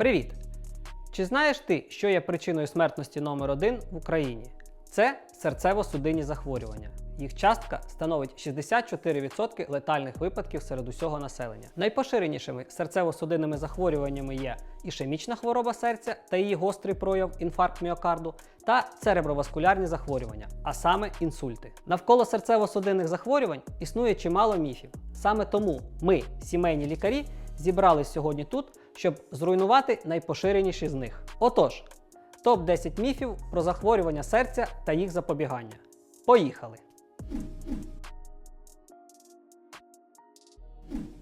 Привіт! Чи знаєш ти, що є причиною смертності номер 1 в Україні? Це серцево-судинні захворювання. Їх частка становить 64% летальних випадків серед усього населення. Найпоширенішими серцево-судинними захворюваннями є ішемічна хвороба серця та її гострий прояв інфаркт міокарду та цереброваскулярні захворювання, а саме інсульти. Навколо серцево-судинних захворювань існує чимало міфів. Саме тому ми, сімейні лікарі, зібрались сьогодні тут, щоб зруйнувати найпоширеніші з них. Отож, топ-10 міфів про захворювання серця та їх запобігання. Поїхали!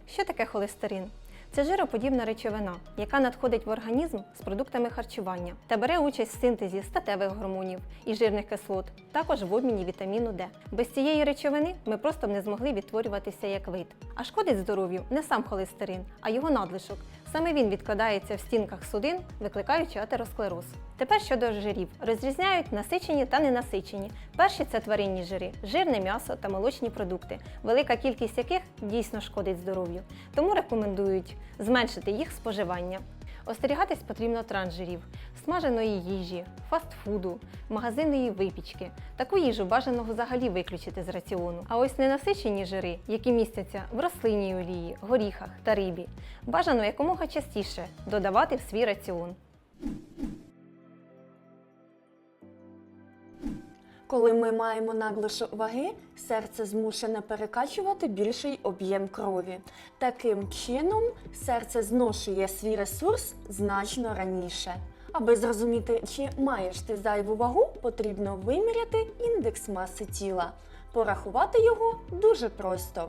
Що таке холестерин? Це жироподібна речовина, яка надходить в організм з продуктами харчування та бере участь в синтезі статевих гормонів і жирних кислот, також в обміні вітаміну Д. Без цієї речовини ми просто б не змогли відтворюватися як вид. А шкодить здоров'ю не сам холестерин, а його надлишок. Саме він відкладається в стінках судин, викликаючи атеросклероз. Тепер щодо жирів розрізняють насичені та ненасичені. Перші це тваринні жири, жирне м'ясо та молочні продукти, велика кількість яких дійсно шкодить здоров'ю. Тому рекомендують зменшити їх споживання. Остерігатись потрібно транжирів, смаженої їжі, фастфуду, магазинної випічки. Таку їжу бажано взагалі виключити з раціону. А ось ненасичені жири, які містяться в рослинній олії, горіхах та рибі, бажано якомога частіше додавати в свій раціон. Коли ми маємо надлишок ваги, серце змушене перекачувати більший об'єм крові. Таким чином, серце зношує свій ресурс значно раніше. Аби зрозуміти, чи маєш ти зайву вагу, потрібно виміряти індекс маси тіла. Порахувати його дуже просто.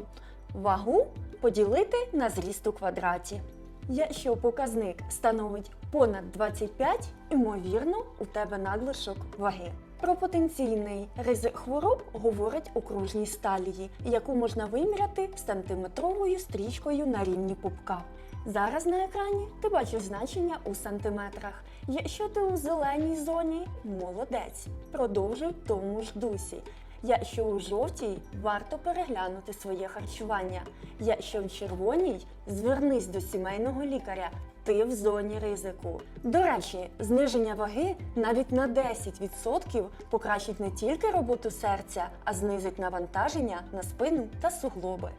Вагу поділити на зріст у квадраті. Якщо показник становить понад 25, ймовірно, у тебе надлишок ваги. Про потенційний ризик хвороб говорить окружність талії, яку можна виміряти сантиметровою стрічкою на рівні пупка. Зараз на екрані ти бачиш значення у сантиметрах. Якщо ти у зеленій зоні, молодець. Продовжуй тому ж дусі. Якщо у жовтій, варто переглянути своє харчування. Якщо в червоній, звернись до сімейного лікаря. Ти в зоні ризику. До речі, зниження ваги навіть на 10% покращить не тільки роботу серця, а знизить навантаження на спину та суглоби.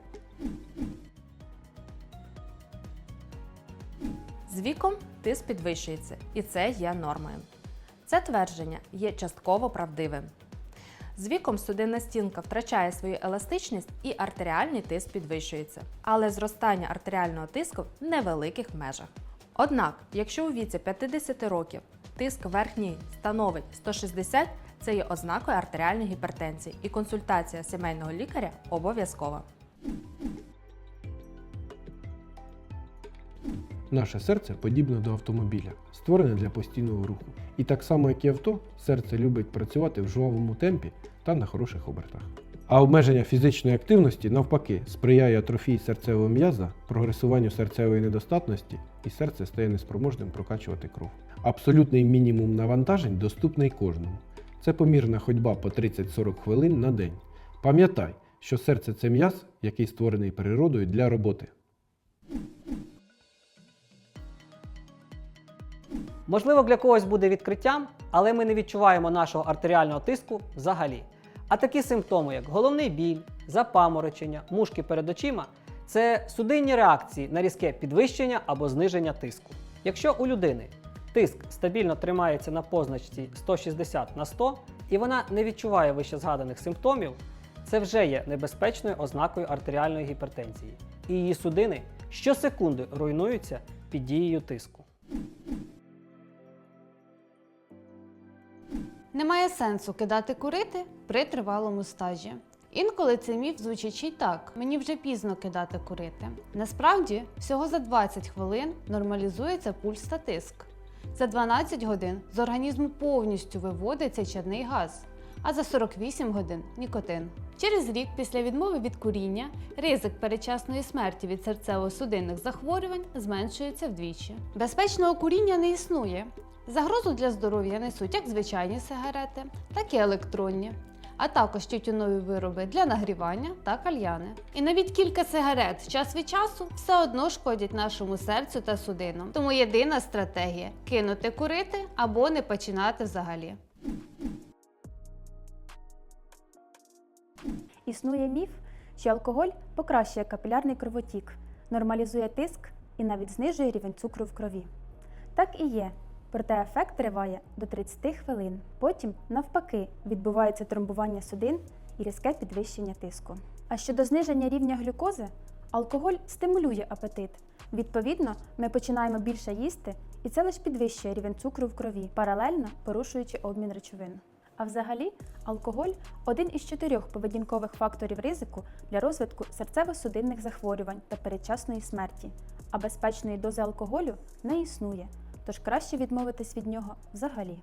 З віком тиск підвищується, і це є нормою. Це твердження є частково правдивим. З віком судинна стінка втрачає свою еластичність і артеріальний тиск підвищується, але зростання артеріального тиску в невеликих межах. Однак, якщо у віці 50 років тиск верхній становить 160, це є ознакою артеріальної гіпертензії і консультація сімейного лікаря обов'язкова. Наше серце подібне до автомобіля, створене для постійного руху. І так само, як і авто, серце любить працювати в жвавому темпі та на хороших обертах. А обмеження фізичної активності, навпаки, сприяє атрофії серцевого м'яза, прогресуванню серцевої недостатності, і серце стає неспроможним прокачувати кров. Абсолютний мінімум навантажень доступний кожному. Це помірна ходьба по 30-40 хвилин на день. Пам'ятай, що серце це м'яз, який створений природою для роботи. Можливо, для когось буде відкриттям, але ми не відчуваємо нашого артеріального тиску взагалі. А такі симптоми, як головний біль, запаморочення, мушки перед очима це судинні реакції на різке підвищення або зниження тиску. Якщо у людини тиск стабільно тримається на позначці 160 на 100 і вона не відчуває вище згаданих симптомів, це вже є небезпечною ознакою артеріальної гіпертензії. І її судини щосекунди руйнуються під дією тиску. Немає сенсу кидати курити при тривалому стажі. Інколи цей міф звучить ще й так: мені вже пізно кидати курити. Насправді, всього за 20 хвилин нормалізується пульс та тиск. За 12 годин з організму повністю виводиться чадний газ, а за 48 годин нікотин. Через рік після відмови від куріння ризик передчасної смерті від серцево-судинних захворювань зменшується вдвічі. Безпечного куріння не існує. Загрозу для здоров'я несуть як звичайні сигарети, так і електронні. а також тютюнові вироби для нагрівання та кальяни. І навіть кілька сигарет час від часу все одно шкодять нашому серцю та судинам. Тому єдина стратегія кинути курити або не починати взагалі. Існує міф, що алкоголь покращує капілярний кровотік, нормалізує тиск і навіть знижує рівень цукру в крові. Так і є, проте ефект триває до 30 хвилин. Потім, навпаки, відбувається тромбування судин і різке підвищення тиску. А щодо зниження рівня глюкози, алкоголь стимулює апетит. Відповідно, ми починаємо більше їсти, і це лише підвищує рівень цукру в крові, паралельно порушуючи обмін речовин. А взагалі, алкоголь один із чотирьох поведінкових факторів ризику для розвитку серцево-судинних захворювань та передчасної смерті, а безпечної дози алкоголю не існує, тож краще відмовитись від нього взагалі.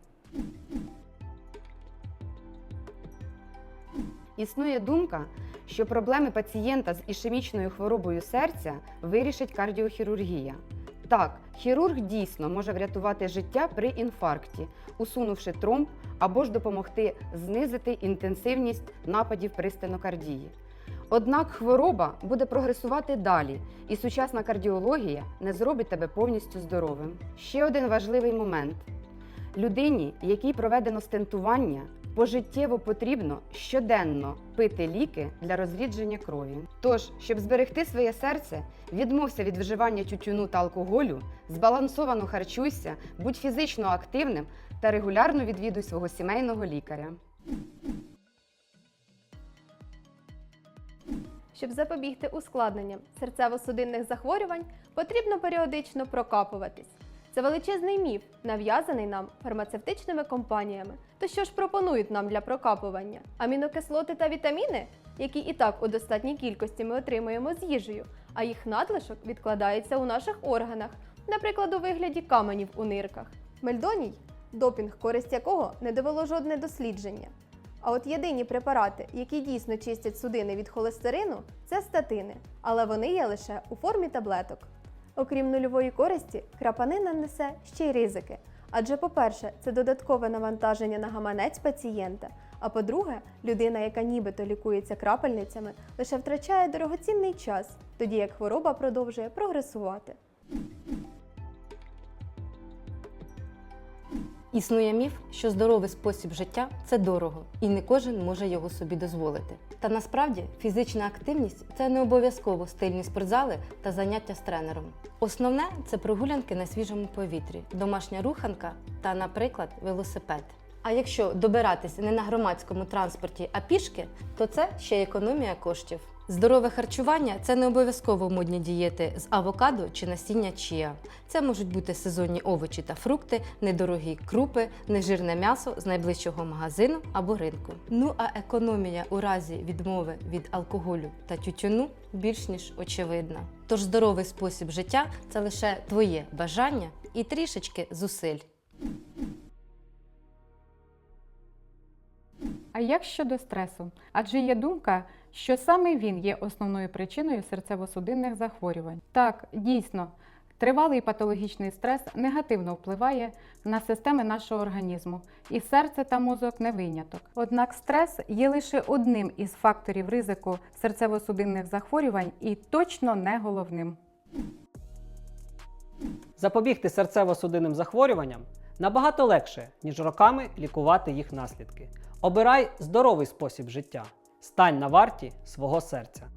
Існує думка, що проблеми пацієнта з ішемічною хворобою серця вирішить кардіохірургія. Так, хірург дійсно може врятувати життя при інфаркті, усунувши тромб або ж допомогти знизити інтенсивність нападів при стенокардії. Однак хвороба буде прогресувати далі, і сучасна кардіологія не зробить тебе повністю здоровим. Ще один важливий момент: людині, якій проведено стентування, пожиттєво потрібно щоденно пити ліки для розрідження крові. Тож, щоб зберегти своє серце, відмовся від вживання тютюну та алкоголю, збалансовано харчуйся, будь фізично активним та регулярно відвідуй свого сімейного лікаря. Щоб запобігти ускладненням серцево-судинних захворювань, потрібно періодично прокапуватись. Це величезний міф, нав'язаний нам фармацевтичними компаніями. То що ж пропонують нам для прокапування? Амінокислоти та вітаміни, які і так у достатній кількості ми отримуємо з їжею, а їх надлишок відкладається у наших органах, наприклад, у вигляді каменів у нирках. Мельдоній допінг, користь якого не довело жодне дослідження. А от єдині препарати, які дійсно чистять судини від холестерину, це статини, але вони є лише у формі таблеток. Окрім нульової користі, крапанина несе ще й ризики. Адже, по-перше, це додаткове навантаження на гаманець пацієнта. А по-друге, людина, яка нібито лікується крапельницями, лише втрачає дорогоцінний час, тоді як хвороба продовжує прогресувати. Існує міф, що здоровий спосіб життя це дорого, і не кожен може його собі дозволити. Та насправді фізична активність це не обов'язково стильні спортзали та заняття з тренером. Основне це прогулянки на свіжому повітрі, домашня руханка та, наприклад, велосипед. А якщо добиратись не на громадському транспорті, а пішки, то це ще економія коштів. Здорове харчування це не обов'язково модні дієти з авокадо чи насіння чіа. Це можуть бути сезонні овочі та фрукти, недорогі крупи, нежирне м'ясо з найближчого магазину або ринку. Ну а економія у разі відмови від алкоголю та тютюну більш ніж очевидна. Тож здоровий спосіб життя це лише твоє бажання і трішечки зусиль. А як щодо стресу? Адже є думка, що саме він є основною причиною серцево-судинних захворювань. Так, дійсно, тривалий патологічний стрес негативно впливає на системи нашого організму, і серце та мозок не виняток. Однак стрес є лише одним із факторів ризику серцево-судинних захворювань і точно не головним. Запобігти серцево-судинним захворюванням набагато легше, ніж роками лікувати їх наслідки. Обирай здоровий спосіб життя. Стань на варті свого серця.